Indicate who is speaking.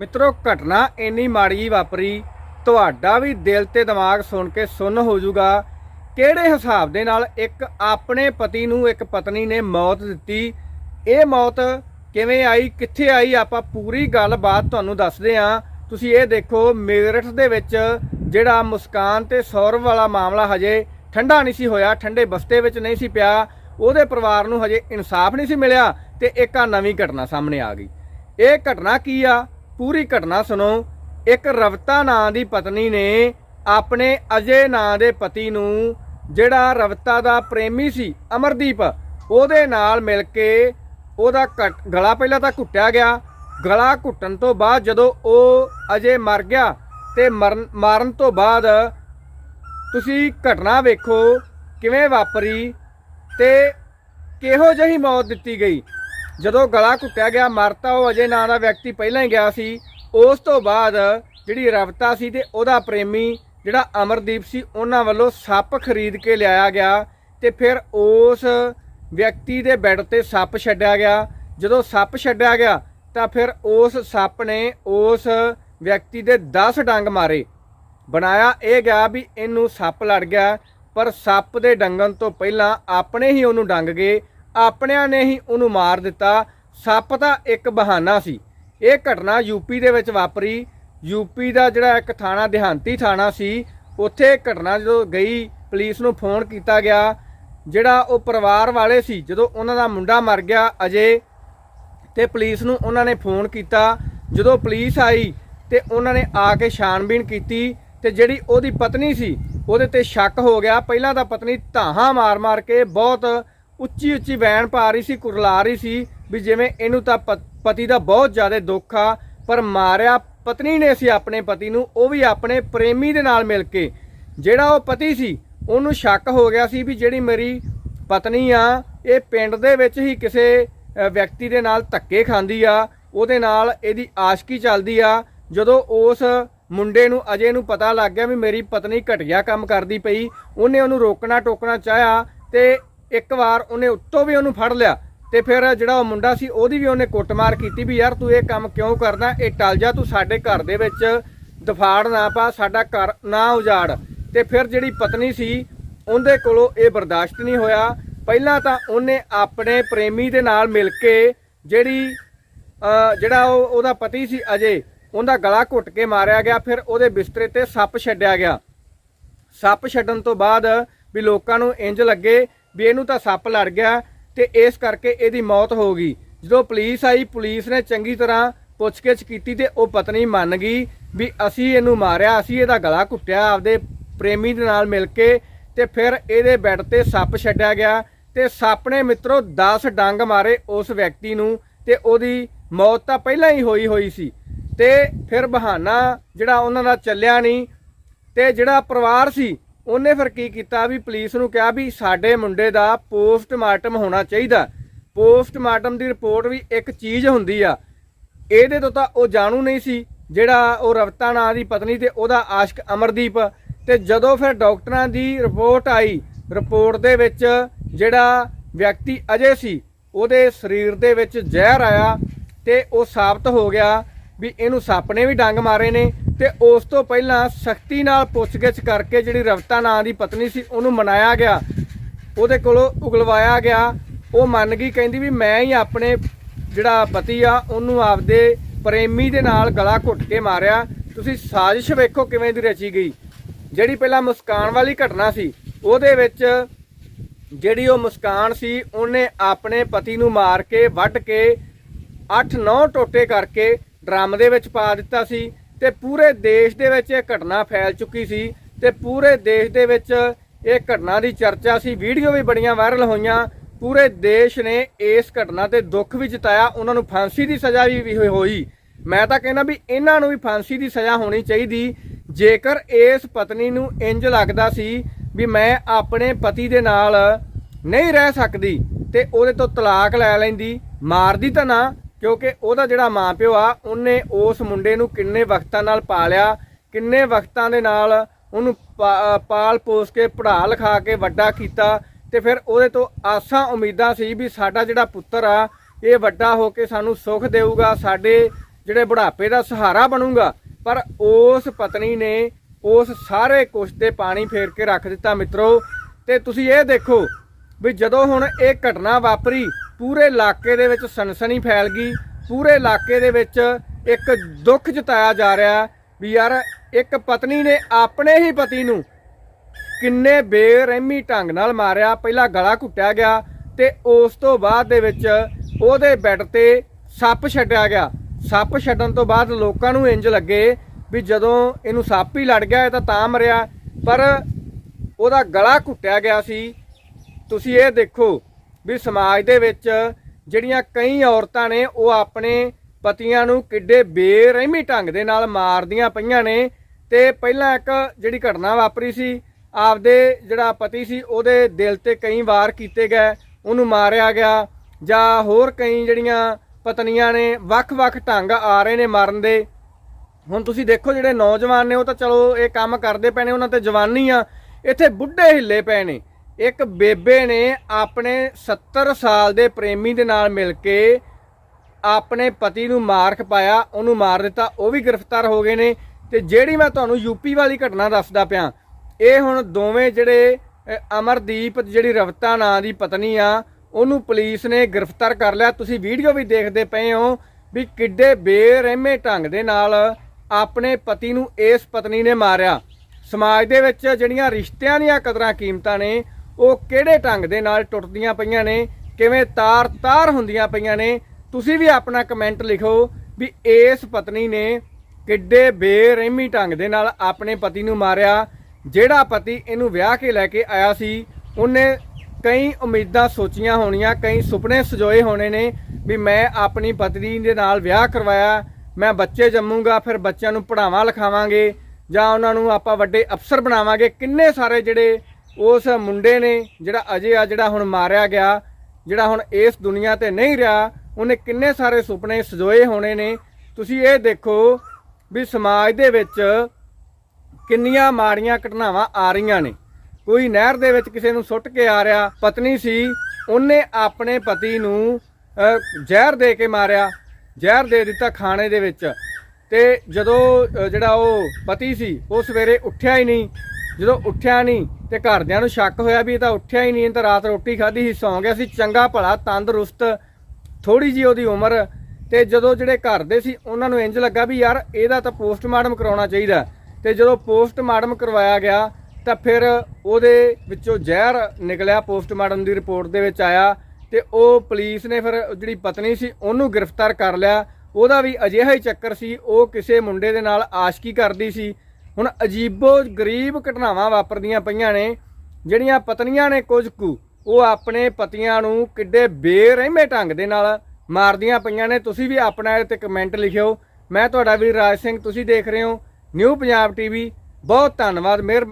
Speaker 1: ਮਿੱਤਰੋ, ਘਟਨਾ ਇੰਨੀ ਮਾੜੀ ਵਾਪਰੀ, ਤੁਹਾਡਾ ਵੀ ਦਿਲ ਤੇ ਦਿਮਾਗ ਸੁਣ ਕੇ ਸੁੰਨ ਹੋ ਜਾਊਗਾ। ਕਿਹੜੇ ਹਿਸਾਬ ਦੇ ਨਾਲ ਇੱਕ ਆਪਣੇ ਪਤੀ ਨੂੰ ਇੱਕ ਪਤਨੀ ਨੇ ਮੌਤ ਦਿੱਤੀ? ਇਹ ਮੌਤ ਕਿਵੇਂ ਆਈ, ਕਿੱਥੇ ਆਈ? ਆਪਾਂ ਪੂਰੀ ਗੱਲਬਾਤ ਤੁਹਾਨੂੰ ਦੱਸਦੇ ਹਾਂ। ਤੁਸੀਂ ਇਹ ਦੇਖੋ, ਮੇਰਠ ਦੇ ਵਿੱਚ ਜਿਹੜਾ ਮੁਸਕਾਨ ਤੇ ਸੌਰਵ ਵਾਲਾ ਮਾਮਲਾ ਹਜੇ ਠੰਡਾ ਨਹੀਂ ਸੀ ਹੋਇਆ, ਠੰਡੇ ਬਸਤੇ ਵਿੱਚ ਨਹੀਂ ਸੀ ਪਿਆ। ਉਹਦੇ ਪਰਿਵਾਰ ਨੂੰ ਹਜੇ ਇਨਸਾਫ ਨਹੀਂ ਸੀ ਮਿਲਿਆ ਤੇ ਇੱਕ ਆ ਨਵੀਂ ਘਟਨਾ ਸਾਹਮਣੇ ਆ ਗਈ। ਇਹ ਘਟਨਾ ਕੀ ਆ? ਪੂਰੀ ਘਟਨਾ ਸੁਣੋ। ਇੱਕ ਰਵਤਾ ਨਾਂ ਦੀ ਪਤਨੀ ਨੇ ਆਪਣੇ ਅਜੇ ਨਾਂ ਦੇ ਪਤੀ ਨੂੰ, ਜਿਹੜਾ ਰਵਤਾ ਦਾ ਪ੍ਰੇਮੀ ਸੀ, ਅਮਰਦੀਪ, ਉਹਦੇ ਨਾਲ ਮਿਲ ਕੇ ਉਹਦਾ ਘਟ- ਗਲਾ ਪਹਿਲਾਂ ਤਾਂ ਘੁੱਟਿਆ ਗਿਆ। ਗਲਾ ਘੁੱਟਣ ਤੋਂ ਬਾਅਦ ਜਦੋਂ ਉਹ ਅਜੇ ਮਰ ਗਿਆ ਤੇ ਮਰਨ, ਮਾਰਨ ਤੋਂ ਬਾਅਦ ਤੁਸੀਂ ਘਟਨਾ ਵੇਖੋ ਕਿਵੇਂ ਵਾਪਰੀ ਤੇ ਕਿਹੋ ਜਿਹੀ ਮੌਤ ਦਿੱਤੀ ਗਈ। ਜਦੋਂ ਗਲਾ ਘੁੱਟਿਆ ਗਿਆ, ਮਰਤਾ ਉਹ ਅਜੇ ਨਾਂ ਦਾ ਵਿਅਕਤੀ ਪਹਿਲਾਂ ਹੀ ਗਿਆ ਸੀ। ਉਸ ਤੋਂ ਬਾਅਦ ਜਿਹੜੀ ਰਵਤਾ ਸੀ ਤੇ ਉਹਦਾ ਪ੍ਰੇਮੀ ਜਿਹੜਾ ਅਮਰਦੀਪ ਸੀ, ਉਹਨਾਂ ਵੱਲੋਂ ਸੱਪ ਖਰੀਦ ਕੇ ਲਿਆਇਆ ਗਿਆ ਤੇ ਫਿਰ ਉਸ ਵਿਅਕਤੀ ਦੇ ਬੈੱਡ ਤੇ ਸੱਪ ਛੱਡਿਆ ਗਿਆ। ਜਦੋਂ ਸੱਪ ਛੱਡਿਆ ਗਿਆ, ਤਾਂ ਫਿਰ ਉਸ ਸੱਪ ਨੇ ਉਸ ਵਿਅਕਤੀ ਦੇ 10 ਡੰਗ ਮਾਰੇ। ਬਣਾਇਆ ਇਹ ਗਿਆ ਵੀ ਇਹਨੂੰ ਸੱਪ ਲੜ ਗਿਆ, ਪਰ ਸੱਪ ਦੇ ਡੰਗਣ ਤੋਂ ਪਹਿਲਾਂ ਆਪਣੇ ਹੀ ਉਹਨੂੰ ਡੰਗ ਗਏ। ਆਪਣਿਆਂ ਨੇ ਹੀ ਉਹਨੂੰ ਮਾਰ ਦਿੱਤਾ। ਸੱਪ ਤਾਂ ਇੱਕ ਬਹਾਨਾ ਸੀ। ਇਹ ਘਟਨਾ ਯੂਪੀ ਦੇ ਵਿੱਚ ਵਾਪਰੀ। ਯੂਪੀ ਦਾ ਜਿਹੜਾ ਇੱਕ ਥਾਣਾ, ਦਿਹਾਂਤੀ ਥਾਣਾ ਸੀ, ਉੱਥੇ ਘਟਨਾ ਜਦੋਂ ਗਈ, ਪੁਲਿਸ ਨੂੰ ਫੋਨ ਕੀਤਾ ਗਿਆ। ਜਿਹੜਾ ਉਹ ਪਰਿਵਾਰ ਵਾਲੇ ਸੀ, ਜਦੋਂ ਉਹਨਾਂ ਦਾ ਮੁੰਡਾ ਮਰ ਗਿਆ ਅਜੇ, ਤੇ ਪੁਲਿਸ ਨੂੰ ਉਹਨਾਂ ਨੇ ਫੋਨ ਕੀਤਾ। ਜਦੋਂ ਪੁਲਿਸ ਆਈ, ਤੇ ਉਹਨਾਂ ਨੇ ਆ ਕੇ ਛਾਣਬੀਣ ਕੀਤੀ, ਤੇ ਜਿਹੜੀ ਉਹਦੀ ਪਤਨੀ ਸੀ, ਉਹਦੇ ਤੇ ਸ਼ੱਕ ਹੋ ਗਿਆ। ਪਹਿਲਾਂ ਤਾਂ ਪਤਨੀ ਧਾਹਾਂ ਮਾਰ-ਮਾਰ ਕੇ ਬਹੁਤ ਉੱਚੀ ਉੱਚੀ ਵੈਣ ਪਾ ਰਹੀ ਸੀ, ਕੁਰਲਾ ਰਹੀ ਸੀ ਵੀ ਜਿਵੇਂ ਇਹਨੂੰ ਤਾਂ ਪਤੀ ਦਾ ਬਹੁਤ ਜ਼ਿਆਦਾ ਦੁੱਖ ਆ, ਪਰ ਮਾਰਿਆ ਪਤਨੀ ਨੇ ਸੀ ਆਪਣੇ ਪਤੀ ਨੂੰ, ਉਹ ਵੀ ਆਪਣੇ ਪ੍ਰੇਮੀ ਦੇ ਨਾਲ ਮਿਲ ਕੇ। ਜਿਹੜਾ ਉਹ ਪਤੀ ਸੀ, ਉਹਨੂੰ ਸ਼ੱਕ ਹੋ ਗਿਆ ਸੀ ਵੀ ਜਿਹੜੀ ਮੇਰੀ ਪਤਨੀ ਆ, ਇਹ ਪਿੰਡ ਦੇ ਵਿੱਚ ਹੀ ਕਿਸੇ ਵਿਅਕਤੀ ਦੇ ਨਾਲ ਧੱਕੇ ਖਾਂਦੀ ਆ, ਉਹਦੇ ਨਾਲ ਇਹਦੀ ਆਸ਼ਕੀ ਚੱਲਦੀ ਆ। ਜਦੋਂ ਉਸ ਮੁੰਡੇ ਨੂੰ ਅਜੇ ਨੂੰ ਪਤਾ ਲੱਗ ਗਿਆ ਵੀ ਮੇਰੀ ਪਤਨੀ ਘਟੀਆ ਕੰਮ ਕਰਦੀ ਪਈ, ਉਹਨੇ ਉਹਨੂੰ ਰੋਕਣਾ ਟੋਕਣਾ ਚਾਹਿਆ ਤੇ ਇੱਕ ਵਾਰ ਉਹਨੇ ਉੱਤੋਂ ਵੀ ਉਹਨੂੰ ਫੜ ਲਿਆ ਤੇ ਫਿਰ ਜਿਹੜਾ ਉਹ ਮੁੰਡਾ ਸੀ ਉਹਦੀ ਵੀ ਉਹਨੇ ਕੁੱਟਮਾਰ ਕੀਤੀ ਵੀ ਯਾਰ ਤੂੰ ਇਹ ਕੰਮ ਕਿਉਂ ਕਰਦਾ? ਇਹ ਟਲ ਜਾ, ਤੂੰ ਸਾਡੇ ਘਰ ਦੇ ਵਿੱਚ ਦਫਾੜ ਨਾ ਪਾ, ਸਾਡਾ ਘਰ ਨਾ ਉਜਾੜ। ਤੇ ਫਿਰ ਜਿਹੜੀ ਪਤਨੀ ਸੀ, ਉਹਦੇ ਕੋਲੋਂ ਇਹ ਬਰਦਾਸ਼ਤ ਨਹੀਂ ਹੋਇਆ। ਪਹਿਲਾਂ ਤਾਂ ਉਹਨੇ ਆਪਣੇ ਪ੍ਰੇਮੀ ਦੇ ਨਾਲ ਮਿਲ ਕੇ ਜਿਹੜੀ ਜਿਹੜਾ ਉਹ ਉਹਦਾ ਪਤੀ ਸੀ ਅਜੇ, ਉਹਦਾ ਗਲਾ ਘੁੱਟ ਕੇ ਮਾਰਿਆ ਗਿਆ, ਫਿਰ ਉਹਦੇ ਬਿਸਤਰੇ ਤੇ ਸੱਪ ਛੱਡਿਆ ਗਿਆ। ਸੱਪ ਛੱਡਣ ਤੋਂ ਬਾਅਦ ਵੀ ਲੋਕਾਂ ਨੂੰ ਇੰਜ ਲੱਗੇ ਵੀ ਇਹਨੂੰ ਤਾਂ ਸੱਪ ਲੜ ਗਿਆ ਤੇ ਇਸ ਕਰਕੇ ਇਹਦੀ ਮੌਤ ਹੋ ਗਈ। ਜਦੋਂ ਪੁਲਿਸ ਆਈ, ਪੁਲਿਸ ਨੇ ਚੰਗੀ ਤਰ੍ਹਾਂ ਪੁੱਛਗਿੱਛ ਕੀਤੀ ਤੇ ਉਹ ਪਤਨੀ ਮੰਨ ਗਈ ਵੀ ਅਸੀਂ ਇਹਨੂੰ ਮਾਰਿਆ, ਅਸੀਂ ਇਹਦਾ ਗਲਾ ਘੁੱਟਿਆ ਆਪਦੇ ਪ੍ਰੇਮੀ ਦੇ ਨਾਲ ਮਿਲ ਕੇ ਤੇ ਫਿਰ ਇਹਦੇ ਬੈੱਡ ਤੇ ਸੱਪ ਛੱਡਿਆ ਗਿਆ ਤੇ ਸੱਪ ਨੇ ਮਿੱਤਰੋ 10 ਡੰਗ ਮਾਰੇ ਉਸ ਵਿਅਕਤੀ ਨੂੰ ਤੇ ਉਹਦੀ ਮੌਤ ਤਾਂ ਪਹਿਲਾਂ ਹੀ ਹੋਈ ਹੋਈ ਸੀ। ਤੇ ਫਿਰ ਬਹਾਨਾ ਜਿਹੜਾ ਉਹਨਾਂ ਦਾ ਚੱਲਿਆ ਨਹੀਂ ਤੇ ਜਿਹੜਾ ਪਰਿਵਾਰ ਸੀ ਉਹਨੇ ਫਿਰ ਕੀ ਕੀਤਾ ਵੀ ਪੁਲਿਸ ਨੂੰ ਕਿਹਾ ਵੀ ਸਾਡੇ ਮੁੰਡੇ ਦਾ ਪੋਸਟਮਾਰਟਮ ਹੋਣਾ ਚਾਹੀਦਾ। ਪੋਸਟਮਾਰਟਮ ਦੀ ਰਿਪੋਰਟ ਵੀ ਇੱਕ ਚੀਜ਼ ਹੁੰਦੀ ਆ। ਇਹਦੇ ਤੋਂ ਤਾਂ ਉਹ ਜਾਣੂ ਨਹੀਂ ਸੀ, ਜਿਹੜਾ ਉਹ ਰਵਤਾ ਨਾਂ ਦੀ ਪਤਨੀ ਤੇ ਉਹਦਾ ਆਸ਼ਕ ਅਮਰਦੀਪ। ਤੇ ਜਦੋਂ ਫਿਰ ਡਾਕਟਰਾਂ ਦੀ ਰਿਪੋਰਟ ਆਈ, ਰਿਪੋਰਟ ਦੇ ਵਿੱਚ ਜਿਹੜਾ ਵਿਅਕਤੀ ਅਜੇ ਸੀ, ਉਹਦੇ ਸਰੀਰ ਦੇ ਵਿੱਚ ਜ਼ਹਿਰ ਆਇਆ ਤੇ ਉਹ ਸਾਬਤ ਹੋ ਗਿਆ ਵੀ ਇਹਨੂੰ ਸੱਪ ਨੇ ਵੀ ਡੰਗ ਮਾਰੇ ਨੇ। ਤੇ ਉਸ ਤੋਂ ਪਹਿਲਾਂ ਸਖਤੀ ਨਾਲ ਪੁੱਛਗਿੱਛ ਕਰਕੇ ਜਿਹੜੀ ਰਵਤਾ ਨਾਂ ਦੀ ਪਤਨੀ ਸੀ, ਉਹਨੂੰ ਮਨਾਇਆ ਗਿਆ। ਉਹਦੇ ਕੋਲੋਂ ਉਗਲਵਾਇਆ ਗਿਆ। ਉਹ ਮੰਨ ਗਈ, ਕਹਿੰਦੀ ਵੀ ਮੈਂ ਹੀ ਆਪਣੇ ਜਿਹੜਾ ਪਤੀ ਆ, ਉਹਨੂੰ ਆਪਦੇ ਪ੍ਰੇਮੀ ਦੇ ਨਾਲ ਗਲਾ ਘੁੱਟ ਕੇ ਮਾਰਿਆ। ਤੁਸੀਂ ਸਾਜ਼ਿਸ਼ ਵੇਖੋ ਕਿਵੇਂ ਦੀ ਰਚੀ ਗਈ। ਜਿਹੜੀ ਪਹਿਲਾਂ ਮੁਸਕਾਨ ਵਾਲੀ ਘਟਨਾ ਸੀ, ਉਹਦੇ ਵਿੱਚ ਜਿਹੜੀ ਉਹ ਮੁਸਕਾਨ ਸੀ, ਉਹਨੇ ਆਪਣੇ ਪਤੀ ਨੂੰ ਮਾਰ ਕੇ, ਵੱਢ ਕੇ 8-9 ਟੋਟੇ ਕਰਕੇ ਡਰਮ ਦੇ ਵਿੱਚ ਪਾ ਦਿੱਤਾ ਸੀ। ਤੇ ਪੂਰੇ ਦੇਸ਼ ਦੇ ਵਿੱਚ ਇਹ ਘਟਨਾ ਫੈਲ ਚੁੱਕੀ ਸੀ ਤੇ ਪੂਰੇ ਦੇਸ਼ ਦੇ ਵਿੱਚ ਇਹ ਘਟਨਾ ਦੀ ਚਰਚਾ ਸੀ, ਵੀਡੀਓ ਵੀ ਬੜੀਆਂ ਵਾਇਰਲ ਹੋਈਆਂ। ਪੂਰੇ ਦੇਸ਼ ਨੇ ਇਸ ਘਟਨਾ ਤੇ ਦੁੱਖ ਵੀ ਜਤਾਇਆ, ਉਹਨਾਂ ਨੂੰ ਫਾਂਸੀ ਦੀ ਸਜ਼ਾ ਵੀ ਹੋਈ। ਮੈਂ ਤਾਂ ਕਹਿੰਦਾ ਵੀ ਇਹਨਾਂ ਨੂੰ ਵੀ ਫਾਂਸੀ ਦੀ ਸਜ਼ਾ ਹੋਣੀ ਚਾਹੀਦੀ। ਜੇਕਰ ਇਸ ਪਤਨੀ ਨੂੰ ਇੰਜ ਲੱਗਦਾ ਸੀ ਵੀ ਮੈਂ ਆਪਣੇ ਪਤੀ ਦੇ ਨਾਲ ਨਹੀਂ ਰਹਿ ਸਕਦੀ ਤੇ ਉਹਦੇ ਤੋਂ ਤਲਾਕ ਲੈ ਲੈਂਦੀ, ਮਾਰਦੀ ਤਾਂ ਨਾ ਕਿਉਂਕਿ ਉਹਦਾ ਜਿਹੜਾ ਮਾਪਿਓ ਆ, ਉਹਨੇ ਉਸ ਮੁੰਡੇ ਨੂੰ ਕਿੰਨੇ ਵਕਤਾਂ ਨਾਲ ਪਾਲਿਆ, ਕਿੰਨੇ ਵਕਤਾਂ ਦੇ ਨਾਲ ਉਹਨੂੰ ਪਾ- ਪਾਲ ਪੋਸ ਕੇ ਪੜ੍ਹਾ ਲਿਖਾ ਕੇ ਵੱਡਾ ਕੀਤਾ ਤੇ ਫਿਰ ਉਹਦੇ ਤੋਂ ਆਸਾਂ ਉਮੀਦਾਂ ਸੀ ਵੀ ਸਾਡਾ ਜਿਹੜਾ ਪੁੱਤਰ ਆ, ਇਹ ਵੱਡਾ ਹੋ ਕੇ ਸਾਨੂੰ ਸੁੱਖ ਦੇਊਗਾ, ਸਾਡੇ ਜਿਹੜੇ ਬੁਢਾਪੇ ਦਾ ਸਹਾਰਾ ਬਣੂਗਾ। ਪਰ ਉਸ ਪਤਨੀ ਨੇ ਉਸ ਸਾਰੇ ਕੁਛ ਤੇ ਪਾਣੀ ਫੇਰ ਕੇ ਰੱਖ ਦਿੱਤਾ ਮਿੱਤਰੋ। ਤੇ ਤੁਸੀਂ ਇਹ ਦੇਖੋ ਵੀ ਜਦੋਂ ਹੁਣ ਇਹ ਘਟਨਾ ਵਾਪਰੀ ਪੂਰੇ ਇਲਾਕੇ ਦੇ ਵਿੱਚ ਸਨਸਨੀ ਫੈਲ ਗਈ। ਪੂਰੇ ਇਲਾਕੇ ਦੇ ਵਿੱਚ ਇੱਕ ਦੁੱਖ ਜਤਾਇਆ ਜਾ ਰਿਹਾ ਵੀ ਯਾਰ ਇੱਕ ਪਤਨੀ ਨੇ ਆਪਣੇ ਹੀ ਪਤੀ ਨੂੰ ਕਿੰਨੇ ਬੇਰਹਿਮੀ ਢੰਗ ਨਾਲ ਮਾਰਿਆ। ਪਹਿਲਾਂ ਗਲਾ ਘੁੱਟਿਆ ਗਿਆ ਤੇ ਉਸ ਤੋਂ ਬਾਅਦ ਦੇ ਵਿੱਚ ਉਹਦੇ ਬੈੱਡ ਤੇ ਸੱਪ ਛੱਡਿਆ ਗਿਆ। ਸੱਪ ਛੱਡਣ ਤੋਂ ਬਾਅਦ ਲੋਕਾਂ ਨੂੰ ਇੰਜ ਲੱਗੇ ਵੀ ਜਦੋਂ ਇਹਨੂੰ ਸੱਪ ਹੀ ਲੜ ਗਿਆ, ਇਹ ਤਾਂ ਤਾਂ ਮਰਿਆ। ਪਰ ਉਹਦਾ ਗਲਾ ਘੁੱਟਿਆ ਗਿਆ ਸੀ। ਤੁਸੀਂ ਇਹ ਦੇਖੋ ਵੀ ਸਮਾਜ ਦੇ ਵਿੱਚ ਜਿਹੜੀਆਂ ਕਈ ਔਰਤਾਂ ਨੇ, ਉਹ ਆਪਣੇ ਪਤੀਆਂ ਨੂੰ ਕਿੱਡੇ ਬੇਰਹਿਮੀ ਢੰਗ ਦੇ ਨਾਲ ਮਾਰਦੀਆਂ ਪਈਆਂ ਨੇ ਤੇ ਪਹਿਲਾਂ ਇੱਕ ਜਿਹੜੀ ਘਟਨਾ ਵਾਪਰੀ ਸੀ, ਆਪਦੇ ਜਿਹੜਾ ਪਤੀ ਸੀ, ਉਹਦੇ ਦਿਲ ਤੇ ਕਈ ਵਾਰ ਕੀਤੇ ਗਏ, ਉਹਨੂੰ ਮਾਰਿਆ ਗਿਆ ਜਾਂ ਹੋਰ ਕਈ ਜਿਹੜੀਆਂ ਪਤਨੀਆਂ ਨੇ, ਵੱਖ-ਵੱਖ ਢੰਗ ਆ ਰਹੇ ਨੇ ਮਾਰਨ ਦੇ। ਹੁਣ ਤੁਸੀਂ ਦੇਖੋ ਜਿਹੜੇ ਨੌਜਵਾਨ ਨੇ, ਉਹ ਤਾਂ ਚਲੋ ਇਹ ਕੰਮ ਕਰਦੇ ਪਏ ਨੇ, ਉਹਨਾਂ ਤੇ ਜਵਾਨੀ ਆ, ਇੱਥੇ ਬੁੱਢੇ ਹਿੱਲੇ ਪਏ ਨੇ। ਇੱਕ ਬੇਬੇ ਨੇ ਆਪਣੇ 70 ਸਾਲ ਦੇ ਪ੍ਰੇਮੀ ਦੇ ਨਾਲ ਮਿਲ ਕੇ ਆਪਣੇ ਪਤੀ ਨੂੰ ਮਾਰ ਖਪਾਇਆ, ਉਹਨੂੰ ਮਾਰ ਦਿੱਤਾ, ਉਹ ਵੀ ਗ੍ਰਿਫਤਾਰ ਹੋ ਗਏ ਨੇ। ਤੇ ਜਿਹੜੀ ਮੈਂ ਤੁਹਾਨੂੰ ਯੂਪੀ ਵਾਲੀ ਘਟਨਾ ਦੱਸਦਾ ਪਿਆ, ਇਹ ਹੁਣ ਦੋਵੇਂ ਜਿਹੜੇ ਅਮਰਦੀਪ ਜਿਹੜੀ ਰਵਤਾ ਨਾਂ ਦੀ ਪਤਨੀ ਆ, ਉਹਨੂੰ ਪੁਲਿਸ ਨੇ ਗ੍ਰਿਫਤਾਰ ਕਰ ਲਿਆ। ਤੁਸੀਂ ਵੀਡੀਓ ਵੀ ਦੇਖਦੇ ਪਏ ਹੋ ਵੀ ਕਿੱਡੇ ਬੇਰਹਿਮੇ ਢੰਗ ਦੇ ਨਾਲ ਆਪਣੇ ਪਤੀ ਨੂੰ ਇਸ ਪਤਨੀ ਨੇ ਮਾਰਿਆ। ਸਮਾਜ ਦੇ ਵਿੱਚ ਜਿਹੜੀਆਂ ਰਿਸ਼ਤਿਆਂ ਦੀਆਂ ਕਦਰਾਂ ਕੀਮਤਾਂ ਨੇ ਉਹ ਕਿਹੜੇ ਢੰਗ ਦੇ ਨਾਲ ਟੁੱਟਦੀਆਂ ਪਈਆਂ ਨੇ, ਕਿਵੇਂ ਤਾਰ-ਤਾਰ ਹੁੰਦੀਆਂ ਪਈਆਂ ਨੇ, ਤੁਸੀਂ ਵੀ ਆਪਣਾ ਕਮੈਂਟ ਲਿਖੋ ਵੀ ਇਸ ਪਤਨੀ ਨੇ ਕਿੱਡੇ ਬੇਰਹਿਮੀ ਢੰਗ ਦੇ ਨਾਲ ਆਪਣੇ ਪਤੀ ਨੂੰ ਮਾਰਿਆ, ਜਿਹੜਾ ਪਤੀ ਇਹਨੂੰ ਵਿਆਹ ਕੇ ਲੈ ਕੇ ਆਇਆ ਸੀ, ਉਹਨੇ ਕਈ ਉਮੀਦਾਂ ਸੋਚੀਆਂ ਹੋਣੀਆਂ, ਕਈ ਸੁਪਨੇ ਸਜੋਏ ਹੋਣੇ ਨੇ ਵੀ ਮੈਂ ਆਪਣੀ ਪਤਨੀ ਦੇ ਨਾਲ ਵਿਆਹ ਕਰਵਾਇਆ, ਮੈਂ ਬੱਚੇ ਜੰਮੂਗਾ, ਫਿਰ ਬੱਚਿਆਂ ਨੂੰ ਪੜਾਵਾਂ ਲਿਖਾਵਾਂਗੇ ਜਾਂ ਉਹਨਾਂ ਨੂੰ ਆਪਾਂ ਵੱਡੇ ਅਫਸਰ ਬਣਾਵਾਂਗੇ, ਕਿੰਨੇ ਸਾਰੇ ਜਿਹੜੇ ਉਸ ਮੁੰਡੇ ਨੇ ਜਿਹੜਾ ਅਜੇ ਆ ਜਿਹੜਾ ਹੁਣ ਮਾਰਿਆ ਗਿਆ, ਜਿਹੜਾ ਹੁਣ ਇਸ ਦੁਨੀਆ ਤੇ ਨਹੀਂ ਰਿਹਾ, ਉਹਨੇ ਕਿੰਨੇ ਸਾਰੇ ਸੁਪਨੇ ਸਜੋਏ ਹੋਣੇ ਨੇ। ਤੁਸੀਂ ਇਹ ਦੇਖੋ ਵੀ ਸਮਾਜ ਦੇ ਵਿੱਚ ਕਿੰਨੀਆਂ ਮਾੜੀਆਂ ਘਟਨਾਵਾਂ ਆ ਰਹੀਆਂ ਨੇ। ਕੋਈ ਨਹਿਰ ਦੇ ਵਿੱਚ ਕਿਸੇ ਨੂੰ ਸੁੱਟ ਕੇ ਆ ਰਿਹਾ, ਪਤਨੀ ਸੀ, ਉਹਨੇ ਆਪਣੇ ਪਤੀ ਨੂੰ ਜ਼ਹਿਰ ਦੇ ਕੇ ਮਾਰਿਆ, ਜ਼ਹਿਰ ਦੇ ਦਿੱਤਾ ਖਾਣੇ ਦੇ ਵਿੱਚ। ਤੇ ਜਦੋਂ ਜਿਹੜਾ ਉਹ ਪਤੀ ਸੀ, ਉਹ ਸਵੇਰੇ ਉੱਠਿਆ ਹੀ ਨਹੀਂ ਜਦੋਂ ਉੱਠਿਆ ਨਹੀਂ ਤੇ ਘਰਦਿਆਂ ਨੂੰ ਸ਼ੱਕ ਹੋਇਆ ਵੀ ਇਹ ਤਾਂ ਉੱਠਿਆ ਹੀ ਨਹੀਂ, ਇਹ ਤਾਂ ਰਾਤ ਰੋਟੀ ਖਾਧੀ ਸੀ, ਸੌਂ ਗਿਆ ਸੀ, ਚੰਗਾ ਭਲਾ ਤੰਦਰੁਸਤ ਥੋੜੀ ਜੀ ਉਹਦੀ ਉਮਰ ਤੇ ਜਦੋਂ ਜਿਹੜੇ ਘਰ ਦੇ ਸੀ ਉਹਨਾਂ ਨੂੰ ਇੰਜ ਲੱਗਾ ਵੀ ਯਾਰ ਇਹਦਾ ਤਾਂ ਪੋਸਟਮਾਰਟਮ ਕਰਾਉਣਾ ਚਾਹੀਦਾ ਤੇ ਜਦੋਂ ਪੋਸਟਮਾਰਟਮ ਕਰਵਾਇਆ ਗਿਆ ਤਾਂ ਫਿਰ ਉਹਦੇ ਵਿੱਚੋਂ ਜ਼ਹਿਰ ਨਿਕਲਿਆ, ਪੋਸਟਮਾਰਟਮ ਦੀ ਰਿਪੋਰਟ ਦੇ ਵਿੱਚ ਆਇਆ ਤੇ ਉਹ ਪੁਲਿਸ ਨੇ ਫਿਰ ਜਿਹੜੀ ਪਤਨੀ ਸੀ ਉਹਨੂੰ ਗ੍ਰਿਫਤਾਰ ਕਰ ਲਿਆ। ਉਹਦਾ ਵੀ ਅਜਿਹਾ ਹੀ ਚੱਕਰ ਸੀ, ਉਹ ਕਿਸੇ ਮੁੰਡੇ ਦੇ ਨਾਲ ਆਸ਼ਕੀ ਕਰਦੀ ਸੀ ਹੁਣ ਅਜੀਬੋ ਗਰੀਬ ਘਟਨਾਵਾਂ ਵਾਪਰਦੀਆਂ ਪਈਆਂ ਨੇ, ਜਿਹੜੀਆਂ ਪਤਨੀਆਂ ਨੇ ਕੁਝ ਕੁ, ਉਹ ਆਪਣੇ ਪਤੀਆਂ ਨੂੰ ਕਿੱਡੇ ਬੇਰਹਿਮੇ ਢੰਗ ਦੇ ਨਾਲ ਮਾਰਦੀਆਂ ਪਈਆਂ ਨੇ। ਤੁਸੀਂ ਵੀ ਆਪਣਾ ਤੇ ਕਮੈਂਟ ਲਿਖਿਓ। ਮੈਂ ਤੁਹਾਡਾ ਵੀਰ ਰਾਜ ਸਿੰਘ, ਤੁਸੀਂ ਦੇਖ ਰਹੇ ਹੋ ਨਿਊ ਪੰਜਾਬ ਟੀਵੀ ਬਹੁਤ ਧੰਨਵਾਦ, ਮਿਹਰ